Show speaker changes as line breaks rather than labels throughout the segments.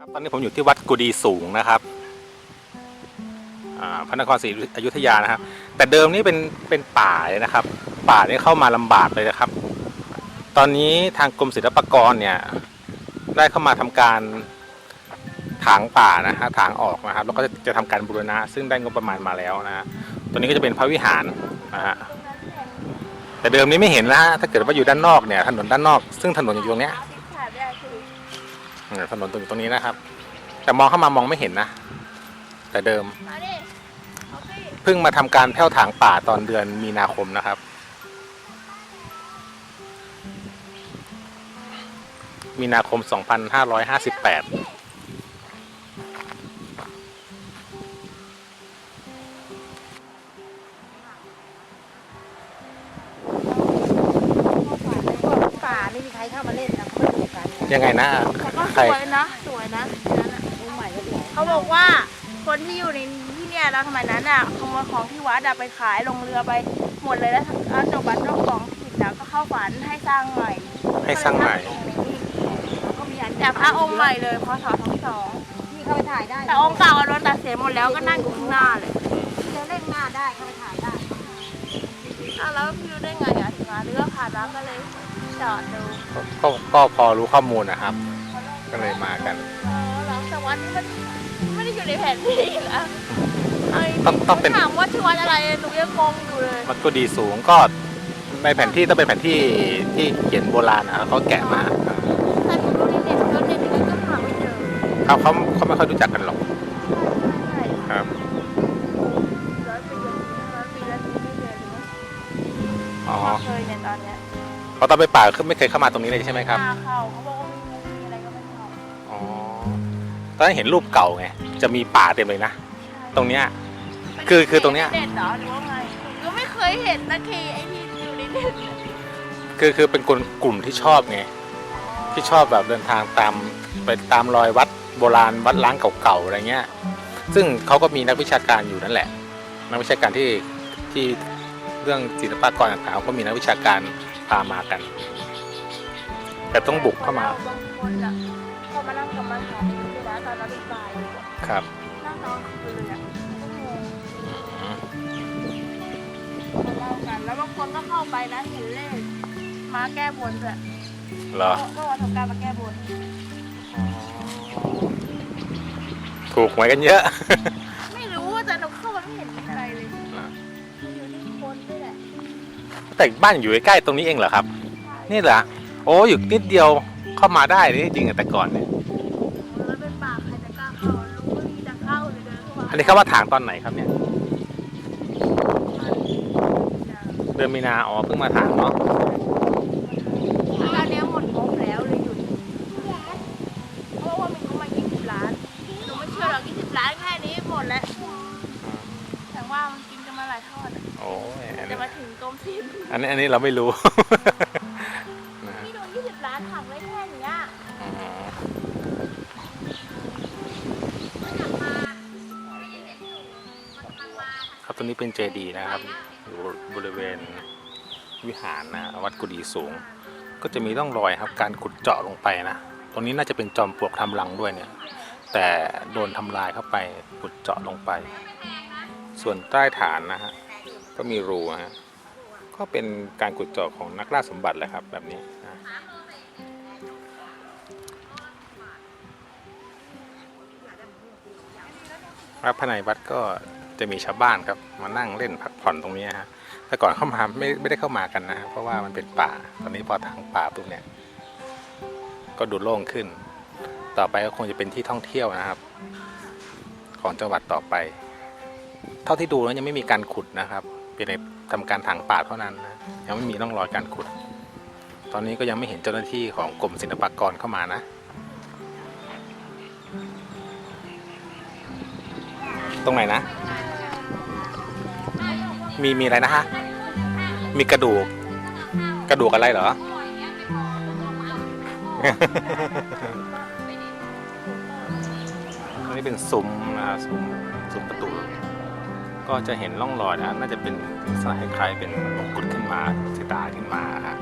ครับตอนนี้ผมอยู่ที่วัดกุดีสูงนะครับพระนครศรีอยุธยานะครับ แต่เดิมนี่เป็นเป็นป่าเลยนะครับ ป่านี่เข้ามาลำบากเลยนะครับ ตอนนี้ทางกรมศิลปากรเนี่ยได้เข้ามาทำการถางป่านะฮะถางออกนะครับแล้วก็จะจะทำการบูรณะ ซึ่งได้งบประมาณมาแล้วนะฮะตัวนี้ก็จะเป็นพระวิหารนะฮะแต่เดิมนี้ไม่เห็นนะฮะถ้าเกิดว่าอยู่ด้านนอกเนี่ยถนนด้านนอก ซึ่งถนนอยู่ตรงเนี้ย ถนนตรงอยู่ตรงนี้นะครับ แต่มองเข้ามามองไม่เห็นนะ แต่เดิม
มาดิเอาสิ
เพิ่งมาทำการแผ้วถางป่าตอนเดือนมีนาคมนะครับ มีนาคม 2558 ยังไงนะ
แต่ก็
ใคร
สวยนะสวยนะนั่นน่ะ
ดูใหม่ก็สวย
เขาบอกว่าคนที่อยู่ในที่เนี่ยเราสมัยนั้นอะขโมยของที่วัดอะไปขายลงเรือไปหมดเลยแล้วแล้วเจ้าบัตรเจ้าของถิ่นนะก็เข้าฝันให้สร้างใหม่
ให้สร้างใหม่
แล้วก็มีอันจากพระองค์ใหม่เลยพศสองสอง
พี่เข้าไปถ่ายได้
แต่องค์เก่าอะโดนตัดเสียหมดแล้วก็นั่งอยู่ข้างหน้าเลย
พี่จะเล่นหน้าได้เข้าไปถ่ายได้
อ้าวแล้วพี่รู้ได้ไงอะถึงมาเรือผ่านมาก็เลย จอดดู
ก็ก็พอรู้ข้อมูลนะครับ ก็เลยมากัน
อ๋อเหรอแต่วันนี้มันไม่ได้อยู่ในแผนที่แล้วาจริๆ
ต้องต้องเป็น
ถามว่าชื่อวัดอะไรหนูยังงงอยู่เลย
วัดกุดีสูงก็ในแผนที่ต้องเป็นแผนที่ที่เขียนโบราณนะครับเขาแกะมา
แต่หนูดูในเน็ตแล้วเน็ตยังไงก็หาไม่เจอ
เขาเขาเขาไม่ค่อยรู้จักกันหรอก
ใช่
ครับ
ร้อยปีร้อยปีแล้วที่ไม่เจอเลย
อ๋อ
เคยเนี่ยตอนเนี้ย
เพราะตอนไปป่าคือไม่เคยเข้ามาตรงนี้เลยใช่ไหมครับ
หน้าเข้าเขาบอกว่ามีงูมีอะไรก็ไม่เข้า
อ๋อ ตอนนั้นเห็นรูปเก่าไง จะมีป่าเต็มเลยนะตรงเนี้ย คือคือตรงเนี้ย
เน็ตเหรอหรือว่าไงหนูก็ไม่เคยเห็นนะคีไอ้ที่อยู่ในเน็ตเนี่ย
คือคือเป็นคนกลุ่มที่ชอบไง ที่ชอบแบบเดินทางตามไปตามรอยวัดโบราณวัดล้างเก่าๆอะไรเงี้ย ซึ่งเขาก็มีนักวิชาการอยู่นั่นแหละ นักวิชาการที่ที่เรื่องศิลปากรต่างๆเขาก็มีนักวิชาการ พามากัน แต่ต้องบุกเข้ามา
บางคนอะเขามานั่งกรรมฐานอยู่ที่วัดตอนนั้นเป็นบ่ายเลยอะ
ครับ
นั่งนอนคืนเลยอะก็งง
อืม
เขาเล่ากัน แล้วบางคนก็เข้าไปนะเห็นเลขมาแก้บนด้วย
เหรอ
เมื่อวันทำการมาแก้บน
ถูกหวยกันเยอะ
ไม่รู้ว่าแต่หนูเข้ามาไม่เห็นอะไรเลยมัน
แต่บ้านอยู่ใกล้ๆตรงนี้เองเหรอครับ นี่เหรอโอ้อยู่นิดเดียวเข้ามาได้นี่จริงๆแต่ก่อนเนี่ย
มันเป็นป่าใครจะกล้าเข้ารู้ว่ามีจะเข้าเลยเดินเข้ามา
อันนี้เขาว่าถางตอนไหนครับเนี่ย เดือนมีนาอ๋อเพิ่งมาถางเนาะ
แล้วตอนนี้หมดงบแล้วเลยหยุดเพราะว่ามีงบมา20ล้านหนูไม่เชื่อหรอก20ล้านแค่นี้หมดแล้วแต่ว่ามันกินกันมาหลายทอดอะ
โอ้ยอัน
จะ
นี้
มาถึงกรมศิลป์
อันนี้อันนี้เราไม่รู้ นะฮะ
นี่โดน20 ล้านถังไว้แค่เนี้ย
อ๋อครับตรงนี้เป็นเจดีย์นะครับอยู่บริเวณวิหารนะวัดกุดีสูง ก็จะมีร่องรอยครับการขุดเจาะลงไปนะตรงนี้น่าจะเป็นจอมปลวกทำรังด้วยเนี่ย แต่โดนทำลายเข้าไปขุดเจาะลงไป ส่วนใต้ฐานนะฮะ ก็มีรูฮะก็เป็นการขุดเจาะของนักล่าสมบัติแหละครับแบบนี้นะวัดภายในวัดก็จะมีชาวบ้านครับมานั่งเล่นพักผ่อนตรงนี้ฮะแต่ก่อนเข้ามาไม่ไม่ได้เข้ามากันนะเพราะว่ามันเป็นป่าตอนนี้พอทางป่าปุ๊บเนี่ย ก็ดูโล่งขึ้น ต่อไปก็คงจะเป็นที่ท่องเที่ยวนะครับ ของจังหวัดต่อไป เท่าที่ดูแล้วยังไม่มีการขุดนะครับ เป็นในทำการถางป่าเท่านั้นนะยังไม่มีร่องรอยการขุด ตอนนี้ก็ยังไม่เห็นเจ้าหน้าที่ของกรมศิลปากรเข้ามานะตรงไหนนะ มีมีอะไรนะฮะ มีกระดูก กระดูกอะไรเหรออันนี้เป็นซุ้มนะซุ้มซุ้มประตู ก็จะเห็นร่องรอยนะน่าจะเป็นลักษณะคล้ายๆเป็นมงกุฎขึ้นมาสีดาขึ้นมาฮะ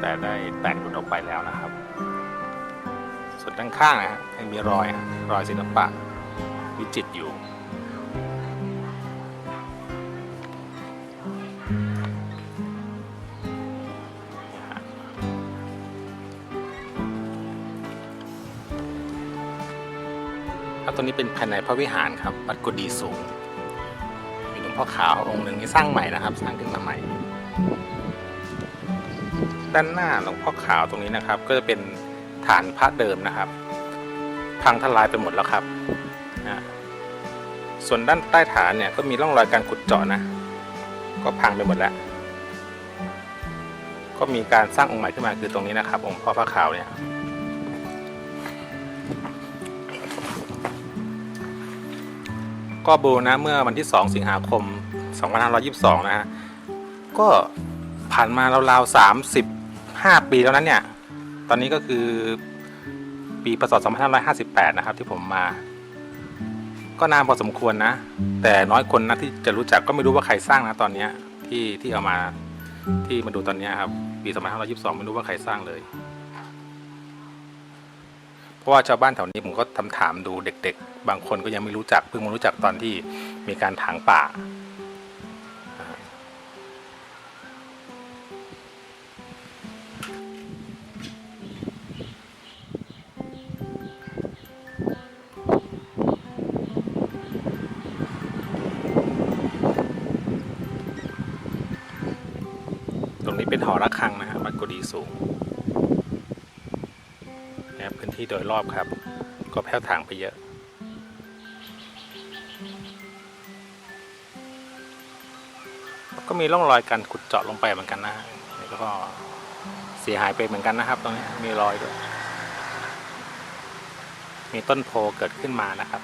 แต่ได้แตกหลุดออกไปแล้วนะครับ ส่วนด้านข้างนะฮะยังมีรอยรอยศิลปะวิจิตรอยู่ครับตัวนี้เป็นภายในพระวิหารครับวัดกุดีสูง พ่อขาวองค์หนึ่งที่สร้างใหม่นะครับ สร้างขึ้นมาใหม่ ด้านหน้าหลวงพ่อขาวตรงนี้นะครับ ก็จะเป็นฐานพระเดิมนะครับ พังทลายไปหมดแล้วครับนะส่วนด้านใต้ฐานเนี่ยก็มีร่องรอยการขุดเจาะนะ ก็พังไปหมดแล้ว ก็มีการสร้างองค์ใหม่ขึ้นมาคือตรงนี้นะครับ องค์พ่อพระขาวเนี่ย ก็บูรณะเมื่อวันที่ 2 สิงหาคม 2522 นะฮะ ก็ผ่านมาราวๆ35 ปีแล้วนั้นเนี่ย ตอนนี้ก็คือปีพศ2558 นะครับ ที่ผมมา ก็นานพอสมควรนะ แต่น้อยคนนะที่จะรู้จักก็ไม่รู้ว่าใครสร้างนะตอนนี้ที่ที่เอามาที่มาดูตอนนี้ครับปี2522 ไม่รู้ว่าใครสร้างเลย ราะว่าชาวบ้านแถวนี้ผมก็ทำถามดูเด็ก ๆ บางคนก็ยังไม่รู้จักเพิ่งมารู้จักตอนที่มีการถางป่า ตรงนี้เป็นหอระฆังนะครับวัดกุดีสูง ที่โดยรอบครับ ก็แผ้วถางไปเยอะ ก็มีร่องรอยการขุดเจาะลงไปเหมือนกันนะฮะก็เสียหายไปเหมือนกันนะครับ ตรงนี้มีรอยด้วย มีต้นโพเกิดขึ้นมานะครับ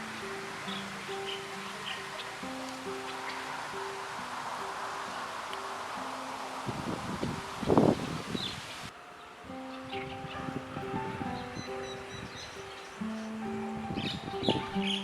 フフフ。